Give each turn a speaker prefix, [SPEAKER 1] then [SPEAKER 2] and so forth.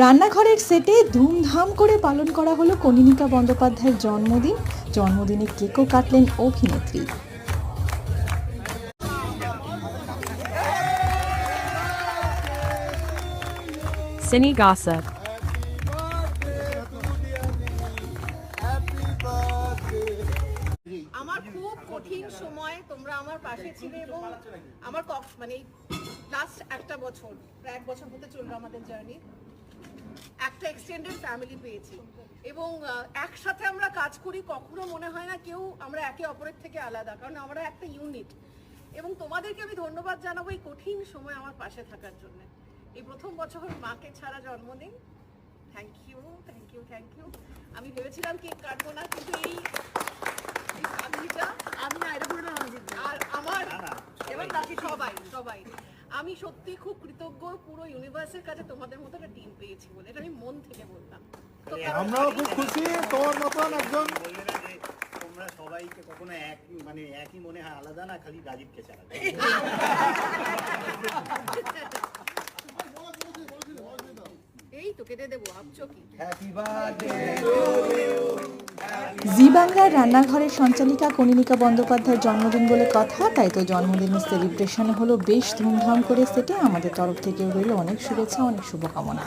[SPEAKER 1] রান্নাঘরের সেটে ধুমধাম করে পালন করা হলো কনিনিকা বন্দ্যোপাধ্যায়ের জন্মদিন জন্মদিনে কেকও কাটলেন অভিনেত্রী
[SPEAKER 2] Cine Gossip.
[SPEAKER 3] আমার খুব কঠিন সময় তোমরা আমার পাশে ছিলে এবং আমার মানে লাস্ট একটা বছর, প্রায় এক বছর হতে চলল আমাদের জার্নি একটা এক্সটেন্ডেড ফ্যামিলি পেয়েছি। এবং একসাথে আমরা কাজ করি, কখনো মনে হয় না কেউ আমরা একে অপরের থেকে আলাদা, কারণ আমরা একটা ইউনিট এবং তোমাদেরকে আমি ধন্যবাদ জানাব এই কঠিন সময় আমার পাশে থাকার জন্য। এই প্রথম বছর মাকে ছাড়া জন্মদিন thank you thank you thank you আমি ভেবেছিলাম কেক কাটবো না, কিন্তু এই আমি না এটা পুরো আর আমার এবার বাকি সবাই সবাই। আমি সত্যি খুব কৃতজ্ঞ পুরো ইউনিভার্সের কাছে তোমাদের মতো একটা টিম পেয়েছি বলে এটা আমি মন থেকে বললাম। তো কারণ
[SPEAKER 4] আমরাও খুব খুশি তোমার মতন একজন
[SPEAKER 5] তোমরা সবাইকে কখনো এক মানে একই মনে হয় আলাদা না খালি রাজীবকে ছাড়া?
[SPEAKER 3] এই তো কেটে দেবো ভাবছ কি?
[SPEAKER 1] জি বাংলার রান্নাঘরের সঞ্চালিকা কনিনিকা বন্দ্যোপাধ্যায়ের জন্মদিন বলে কথা, তাই তো জন্মদিনের সেলিব্রেশন হলো বেশ ধুমধাম করে সেটে আমাদের তরফ থেকে রইল অনেক শুভেচ্ছা, অনেক শুভকামনা।